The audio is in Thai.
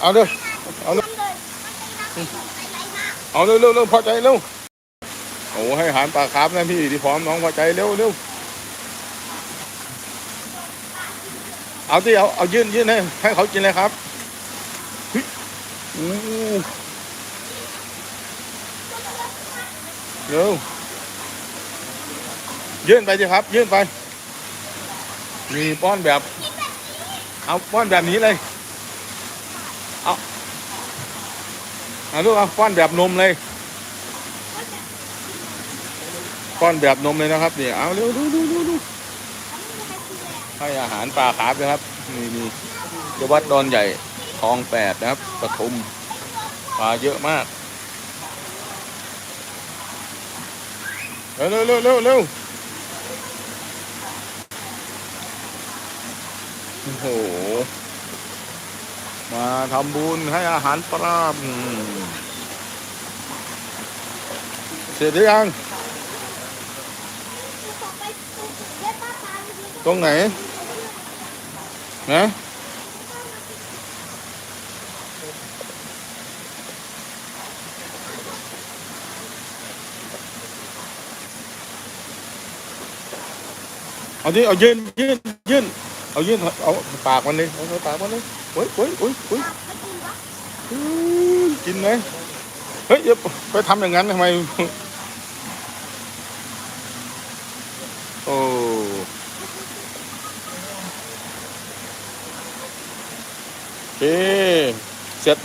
เอาเร็วเอาเร็วเอาเร็วเร็วเร็วพอใจเร็วโอ้ให้หารปลาคาร์ฟนะพี่ที่พร้อมน้องพอใจเร็วเร็วเอาที่เอาเอายื่นยื่นให้ให้เขากินเลยครับเฮ้ยอู้เร็วยื่นไปสิครับ ยื่นไป มีป้อนแบบ เอาป้อนแบบนี้เลย เอา เอาลูกเอาป้อนแบบนมเลยป้อนแบบนมเลยนะครับเนี่เอาเร็วดูดูดูดูให้อาหารปลาคาร์ฟนะครับนี่นี่ที่วัดดอนใหญ่คลองแปดนะครับปทุมปลาเยอะมากเร็วเร็วเร็วเร็วเร็วโอ้โห มาทำบุญให้อาหารปลาเสร็จหรือยัง ตรงไหนนะเอาดิเอายื่นยื่นยื่น เอายื่นเอาปากมันเลยเอาปากมันเลยโอ้ยโอ้ยโอ้ยโอ้ยกินไหมเฮ้ยไปทำอย่างนั้นทำไมโอ้โอเค